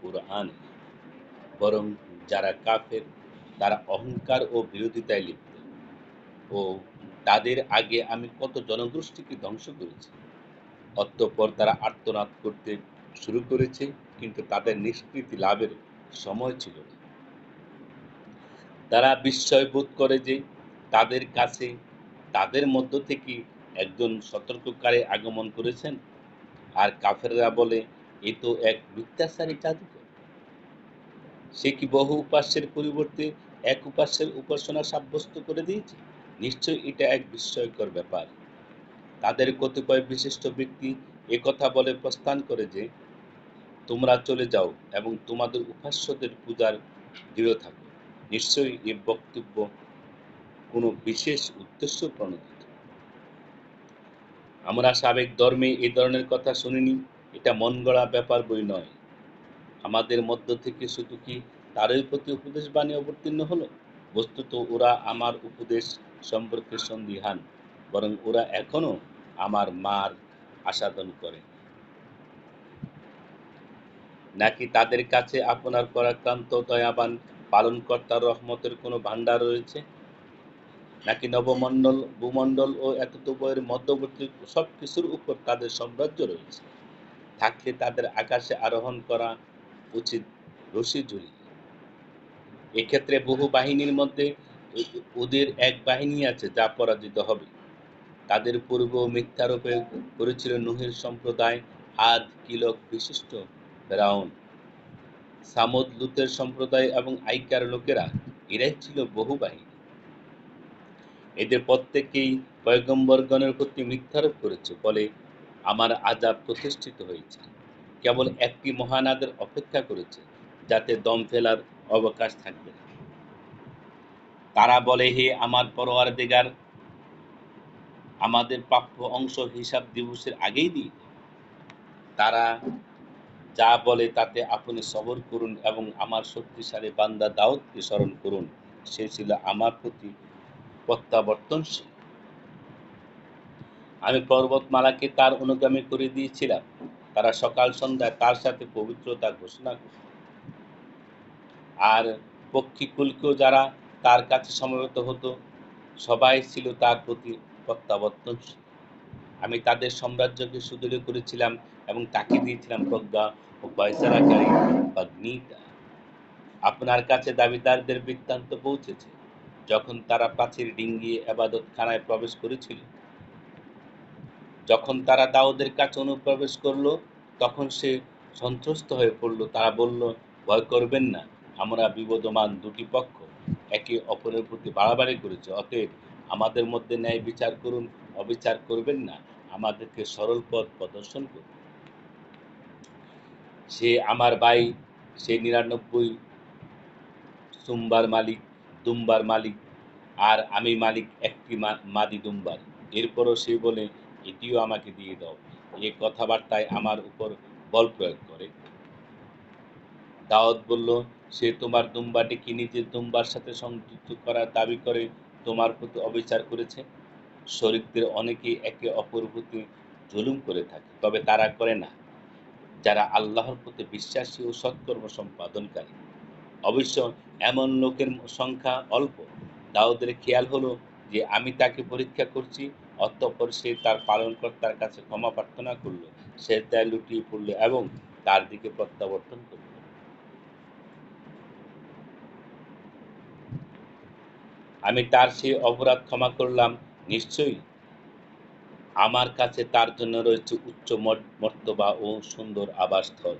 কোরআন বরং যারা কাফের তারা অহংকার ও বিরোধিতায় লিপ্ত ও তাদের আগে আমি কত জনগোষ্ঠীকে ধ্বংস করেছি অতঃপর তারা আর্তনাদ করতে শুরু করেছে কিন্তু তাদের নিষ্কৃতি লাভের সময় ছিল। তারা বিস্ময় বোধ করে যে তাদের কাছে, তাদের মধ্য থেকে একজন সতর্ককারী আগমন করেছেন। আর কাফেররা বলে, এ তো এক মিথ্যাচারী জাদুকর। সে কি বহু উপাস্যের পরিবর্তে এক উপাস্যের উপাসনা সাব্যস্ত করে দিয়েছে? নিশ্চয় এটা এক বিস্ময়কর ব্যাপার। তাদের কতিপয় বিশিষ্ট ব্যক্তি কথা বলে প্রস্থান করে যে তোমরা চলে যাও এবং তোমাদের উপাস্যদের পূজার দৃঢ় থাকো। নিশ্চয়ই এ বক্তব্য কোনো বিশেষ উদ্দেশ্য প্রণোদিত। আমরা সাবেক ধর্মে এই ধরনের কথা শুনিনি। এটা মন গড়া ব্যাপার বই নয়। আমাদের মধ্য থেকে শুধু কি তারই প্রতি উপদেশ বাণী অবতীর্ণ হলো? বস্তুত ওরা আমার উপদেশ সম্পর্কে সন্দিহান, বরং ওরা এখনও আমার মার আসাদন করে। নাকি তাদের কাছে আপনার পরাক্রান্ত দয়াবান পালনকর্তার রহমতের কোনো ভাণ্ডার রয়েছে? নাকি নবমণ্ডল, ভূমণ্ডল ও এতদ্বয়ের মধ্যবর্তী সব কিছুর উপর তাদের সাম্রাজ্য রয়েছে? থাকলে তাদের আকাশে আরোহণ করা উচিত রশি ঝুলি এক্ষেত্রে বহু বাহিনীর মধ্যে ওদের এক বাহিনী আছে যা পরাজিত হবে। তাদের পূর্ব মিথ্যারূপে করেছিল নুহের সম্প্রদায় আদ কিলক বিশিষ্ট ফেরাউন। সামদ লুতের সম্প্রদায় এবং আইকার লোকেরা, এরাই ছিল বহু বাহিনী। এদের প্রত্যেকেই পয়গম্বরগণের প্রতি মিথ্যারোপ করেছে, বলে আমার আজাব প্রতিষ্ঠিত হয়েছে। কেবল একটি মহানাদের অপেক্ষা করেছে, যাতে দম ফেলার অবকাশ থাকবে তারা বলে, হে আমার পরোয়ার দিগার আমাদের প্রাপ্য অংশ হিসাব দিবসের আগেই দিই তারা যা বলে তাতে আপনি সবর করুন এবং আমার শক্তিশালী বান্দা দাউদকে স্মরণ করুন। সে ছিল আমার প্রতি প্রত্যাবর্তনশীল। আমি পর্বতমালাকে তার অনুগামী করে দিয়েছিলাম। তারা সকাল সন্ধ্যায় তার সাথে পবিত্রতা ঘোষণা করত আর পক্ষীকুলকেও যারা তার কাছে সমবেত হতো, সবাই ছিল তার প্রতি প্রত্যাবর্তনশীল। আমি তাদের সাম্রাজ্যকে সুদৃঢ় করেছিলাম এবং তাকে দিয়েছিলাম প্রজ্ঞা ও পয়সারাকারী বা গীতা আপনার কাছে দাবিদারদের বৃত্তান্ত পৌঁছেছে, যখন তারা প্রাচীর ডিঙ্গিয়ে আবাদত খানায় প্রবেশ করেছিল। যখন তারা দাউদের কাছে অনুপ্রবেশ করল, তখন সে সন্ত্রস্ত হয়ে পড়ল। তারা বলল, ভয় করবেন না, আমরা বিবদমান দুটি পক্ষ একে অপরের প্রতি বাড়াবাড়ি করেছে, অতএব আমাদের মধ্যে ন্যায় বিচার করুন, অবিচার করবেন না। আমাদেরকে সরল পথ প্রদর্শন করুন। সে আমার ভাই, সে নিরানব্বই সুম্বার মালিক, দুম্বার মালিক, আর আমি মালিক একটি মাদি দুম্বার। এরপরও সে বলে, এটিও আমাকে দিয়ে দাও। এ কথাবার্তায় আমার উপর বল প্রয়োগ করে। দাওয়াত বলল, সে তোমার দুম্বাটিকে নিজের দুম্বার সাথে সংযুক্ত করার দাবি করে তোমার প্রতি অবিচার করেছে? শরীরদের অনেকেই একে অপর প্রতি জুলুম করে থাকে, তবে তারা করে না। যারা আল্লাহর প্রতি বিশ্বাসী ও সৎকর্ম সম্পাদনকারী। অবশ্য এমন লোকের সংখ্যা অল্প। দাউদের খেয়াল হলো যে, আমি তাকে পরীক্ষা করছি, অতঃপর সে তার পালনকর্তার কাছে ক্ষমা প্রার্থনা করল। সে তাই লুটিয়ে পড়ল এবং তার দিকে প্রত্যাবর্তন করল। আমি তার সেই অপরাধ ক্ষমা করলাম। নিশ্চয়ই আমার কাছে তার জন্য রয়েছে উচ্চ মর্তবা ও সুন্দর আবাসস্থল।